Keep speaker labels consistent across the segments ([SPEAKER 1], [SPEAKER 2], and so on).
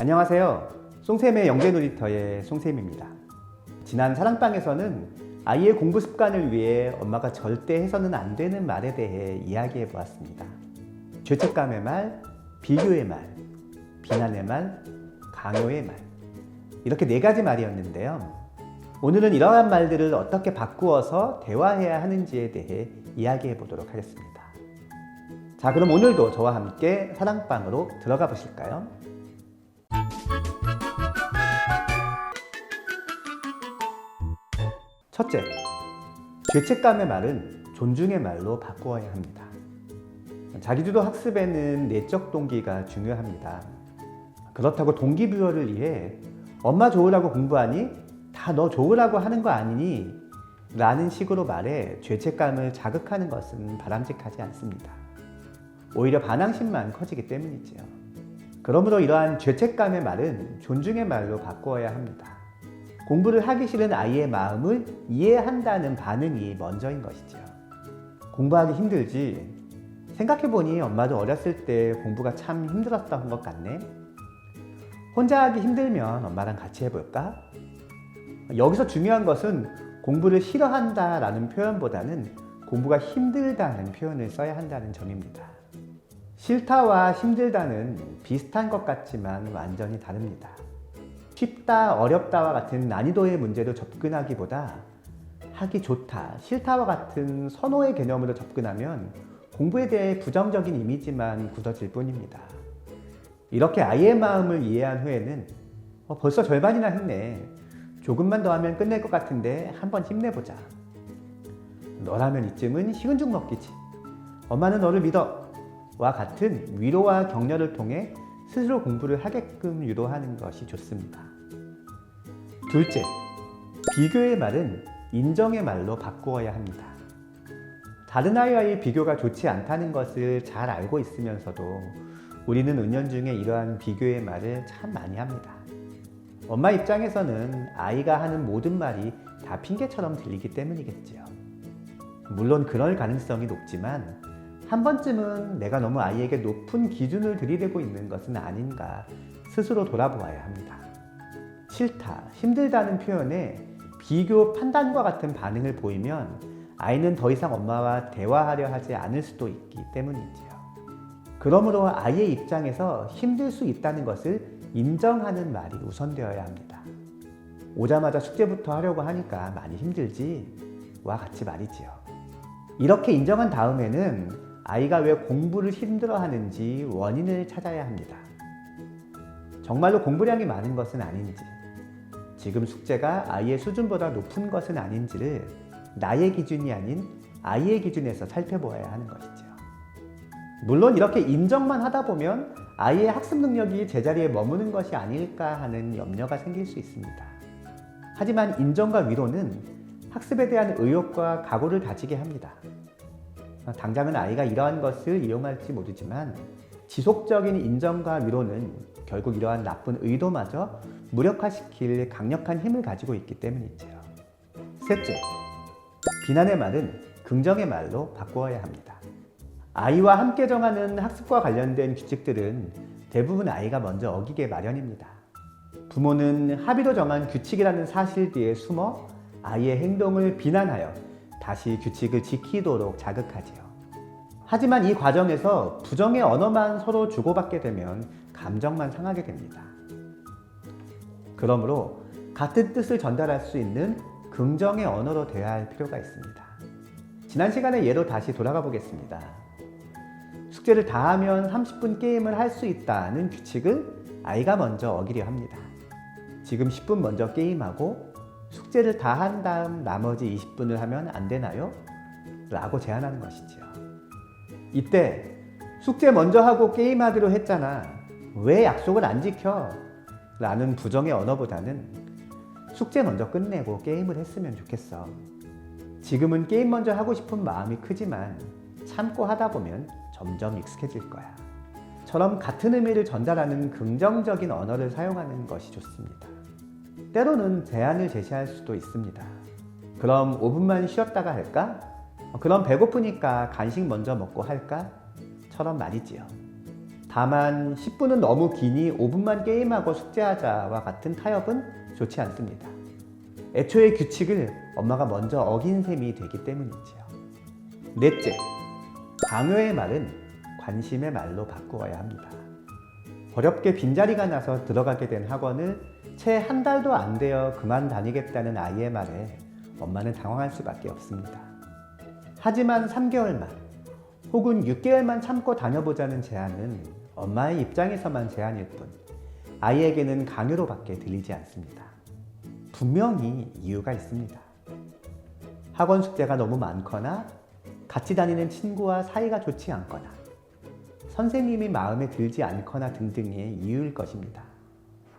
[SPEAKER 1] 안녕하세요. 송쌤의 영재놀이터의 송쌤입니다. 지난 사랑방에서는 아이의 공부 습관을 위해 엄마가 절대 해서는 안 되는 말에 대해 이야기해 보았습니다. 죄책감의 말, 비교의 말, 비난의 말, 강요의 말. 이렇게 네 가지 말이었는데요. 오늘은 이러한 말들을 어떻게 바꾸어서 대화해야 하는지에 대해 이야기해 보도록 하겠습니다. 자, 그럼 오늘도 저와 함께 사랑방으로 들어가 보실까요? 첫째, 죄책감의 말은 존중의 말로 바꾸어야 합니다. 자기주도 학습에는 내적 동기가 중요합니다. 그렇다고 동기부여를 위해 엄마 좋으라고 공부하니 다 너 좋으라고 하는 거 아니니? 라는 식으로 말해 죄책감을 자극하는 것은 바람직하지 않습니다. 오히려 반항심만 커지기 때문이지요. 그러므로 이러한 죄책감의 말은 존중의 말로 바꾸어야 합니다. 공부를 하기 싫은 아이의 마음을 이해한다는 반응이 먼저인 것이지요. 공부하기 힘들지. 생각해보니 엄마도 어렸을 때 공부가 참 힘들었던 것 같네. 혼자 하기 힘들면 엄마랑 같이 해볼까? 여기서 중요한 것은 공부를 싫어한다 라는 표현보다는 공부가 힘들다는 표현을 써야 한다는 점입니다. 싫다와 힘들다는 비슷한 것 같지만 완전히 다릅니다. 쉽다, 어렵다와 같은 난이도의 문제로 접근하기보다 하기 좋다, 싫다와 같은 선호의 개념으로 접근하면 공부에 대해 부정적인 이미지만 굳어질 뿐입니다. 이렇게 아이의 마음을 이해한 후에는 어, 벌써 절반이나 했네. 조금만 더 하면 끝낼 것 같은데 한번 힘내보자. 너라면 이쯤은 식은 죽 먹기지. 엄마는 너를 믿어. 와 같은 위로와 격려를 통해 스스로 공부를 하게끔 유도하는 것이 좋습니다. 둘째, 비교의 말은 인정의 말로 바꾸어야 합니다. 다른 아이와의 비교가 좋지 않다는 것을 잘 알고 있으면서도 우리는 은연중에 이러한 비교의 말을 참 많이 합니다. 엄마 입장에서는 아이가 하는 모든 말이 다 핑계처럼 들리기 때문이겠지요. 물론 그럴 가능성이 높지만 한 번쯤은 내가 너무 아이에게 높은 기준을 들이대고 있는 것은 아닌가 스스로 돌아보아야 합니다. 싫다, 힘들다는 표현에 비교 판단과 같은 반응을 보이면 아이는 더 이상 엄마와 대화하려 하지 않을 수도 있기 때문이지요. 그러므로 아이의 입장에서 힘들 수 있다는 것을 인정하는 말이 우선되어야 합니다. 오자마자 숙제부터 하려고 하니까 많이 힘들지? 와 같이 말이지요. 이렇게 인정한 다음에는 아이가 왜 공부를 힘들어 하는지 원인을 찾아야 합니다. 정말로 공부량이 많은 것은 아닌지, 지금 숙제가 아이의 수준보다 높은 것은 아닌지를 나의 기준이 아닌 아이의 기준에서 살펴보아야 하는 것이죠. 물론 이렇게 인정만 하다 보면 아이의 학습 능력이 제자리에 머무는 것이 아닐까 하는 염려가 생길 수 있습니다. 하지만 인정과 위로는 학습에 대한 의욕과 각오를 다지게 합니다. 당장은 아이가 이러한 것을 이용할지 모르지만 지속적인 인정과 위로는 결국 이러한 나쁜 의도마저 무력화시킬 강력한 힘을 가지고 있기 때문이죠. 셋째, 비난의 말은 긍정의 말로 바꾸어야 합니다. 아이와 함께 정하는 학습과 관련된 규칙들은 대부분 아이가 먼저 어기게 마련입니다. 부모는 합의로 정한 규칙이라는 사실 뒤에 숨어 아이의 행동을 비난하여 다시 규칙을 지키도록 자극하지요. 하지만 이 과정에서 부정의 언어만 서로 주고받게 되면 감정만 상하게 됩니다. 그러므로 같은 뜻을 전달할 수 있는 긍정의 언어로 대화할 필요가 있습니다. 지난 시간의 예로 다시 돌아가 보겠습니다. 숙제를 다 하면 30분 게임을 할 수 있다는 규칙을 아이가 먼저 어기려 합니다. 지금 10분 먼저 게임하고 숙제를 다 한 다음 나머지 20분을 하면 안 되나요? 라고 제안하는 것이지요. 이때 숙제 먼저 하고 게임하기로 했잖아. 왜 약속을 안 지켜? 라는 부정의 언어보다는 숙제 먼저 끝내고 게임을 했으면 좋겠어. 지금은 게임 먼저 하고 싶은 마음이 크지만 참고 하다 보면 점점 익숙해질 거야. 처럼 같은 의미를 전달하는 긍정적인 언어를 사용하는 것이 좋습니다. 때로는 제안을 제시할 수도 있습니다. 그럼 5분만 쉬었다가 할까? 어, 그럼 배고프니까 간식 먼저 먹고 할까? 처럼 말이지요. 다만 10분은 너무 기니 5분만 게임하고 숙제하자와 같은 타협은 좋지 않습니다. 애초에 규칙을 엄마가 먼저 어긴 셈이 되기 때문이지요. 넷째, 강요의 말은 관심의 말로 바꾸어야 합니다. 어렵게 빈자리가 나서 들어가게 된 학원을 채 한 달도 안 되어 그만 다니겠다는 아이의 말에 엄마는 당황할 수밖에 없습니다. 하지만 3개월만 혹은 6개월만 참고 다녀보자는 제안은 엄마의 입장에서만 제안일 뿐 아이에게는 강요로밖에 들리지 않습니다. 분명히 이유가 있습니다. 학원 숙제가 너무 많거나 같이 다니는 친구와 사이가 좋지 않거나 선생님이 마음에 들지 않거나 등등의 이유일 것입니다.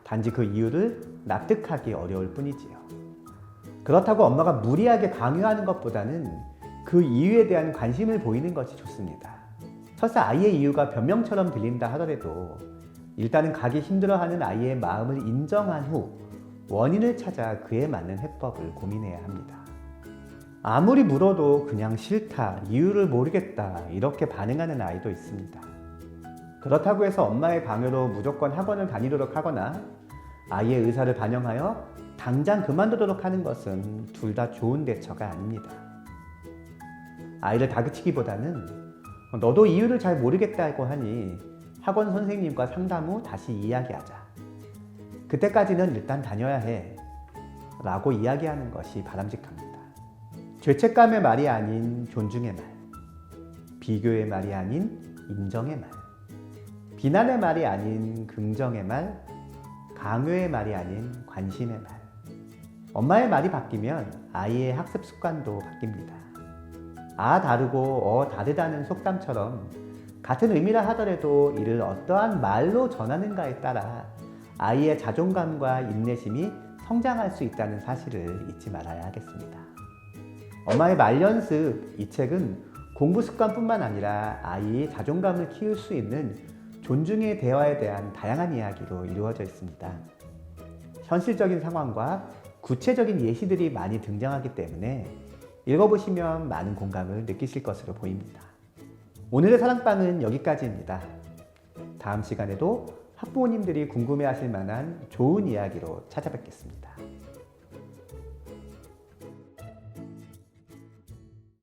[SPEAKER 1] 단지 그 이유를 납득하기 어려울 뿐이지요. 그렇다고 엄마가 무리하게 강요하는 것보다는 그 이유에 대한 관심을 보이는 것이 좋습니다. 설사 아이의 이유가 변명처럼 들린다 하더라도 일단은 가기 힘들어하는 아이의 마음을 인정한 후 원인을 찾아 그에 맞는 해법을 고민해야 합니다. 아무리 물어도 그냥 싫다, 이유를 모르겠다, 이렇게 반응하는 아이도 있습니다. 그렇다고 해서 엄마의 강요로 무조건 학원을 다니도록 하거나 아이의 의사를 반영하여 당장 그만두도록 하는 것은 둘 다 좋은 대처가 아닙니다. 아이를 다그치기보다는 너도 이유를 잘 모르겠다고 하니 학원 선생님과 상담 후 다시 이야기하자. 그때까지는 일단 다녀야 해. 라고 이야기하는 것이 바람직합니다. 죄책감의 말이 아닌 존중의 말. 비교의 말이 아닌 인정의 말. 비난의 말이 아닌 긍정의 말. 강요의 말이 아닌 관심의 말. 엄마의 말이 바뀌면 아이의 학습 습관도 바뀝니다. 아 다르고 어 다르다는 속담처럼 같은 의미라 하더라도 이를 어떠한 말로 전하는가에 따라 아이의 자존감과 인내심이 성장할 수 있다는 사실을 잊지 말아야 하겠습니다. 엄마의 말 연습 이 책은 공부 습관뿐만 아니라 아이의 자존감을 키울 수 있는 존중의 대화에 대한 다양한 이야기로 이루어져 있습니다. 현실적인 상황과 구체적인 예시들이 많이 등장하기 때문에 읽어보시면 많은 공감을 느끼실 것으로 보입니다. 오늘의 사랑방은 여기까지입니다. 다음 시간에도 학부모님들이 궁금해하실 만한 좋은 이야기로 찾아뵙겠습니다.